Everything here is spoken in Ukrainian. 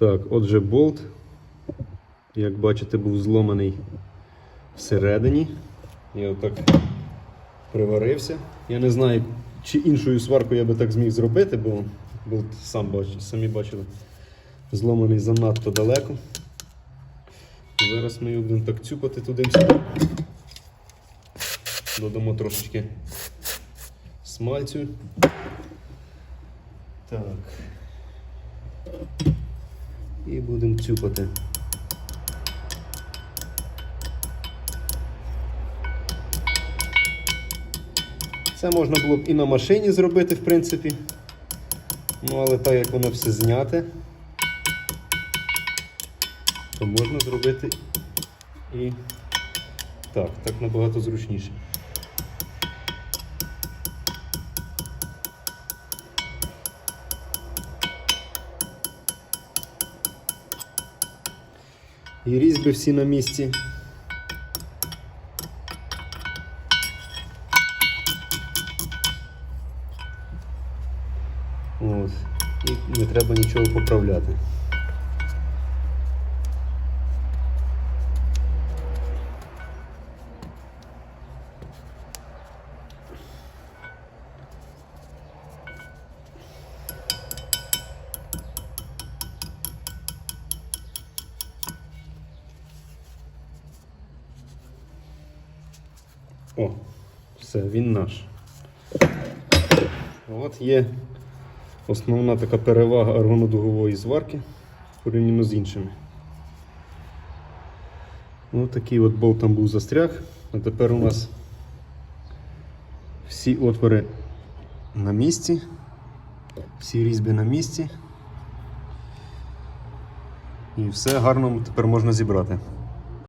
Так, отже, болт, як бачите, був зломаний всередині. Я отак приварився. Я не знаю, чи іншою сваркою я би так зміг зробити, бо болт сам бач, самі бачили, зломаний занадто далеко. Зараз ми його будемо так цюпати туди-сюди. Додамо трошечки смальцю. Так. І будемо цюпати. Це можна було б і на машині зробити, в принципі. Ну, але так як воно все зняте, то можна зробити і так, так набагато зручніше. І різьби всі на місці. От. І не треба нічого поправляти. О, все, він наш. От є основна така перевага аргонодугової зварки порівняно з іншими. Ось такий от болт там був застряг, а тепер у нас всі отвори на місці, всі різьби на місці. І все гарно тепер можна зібрати.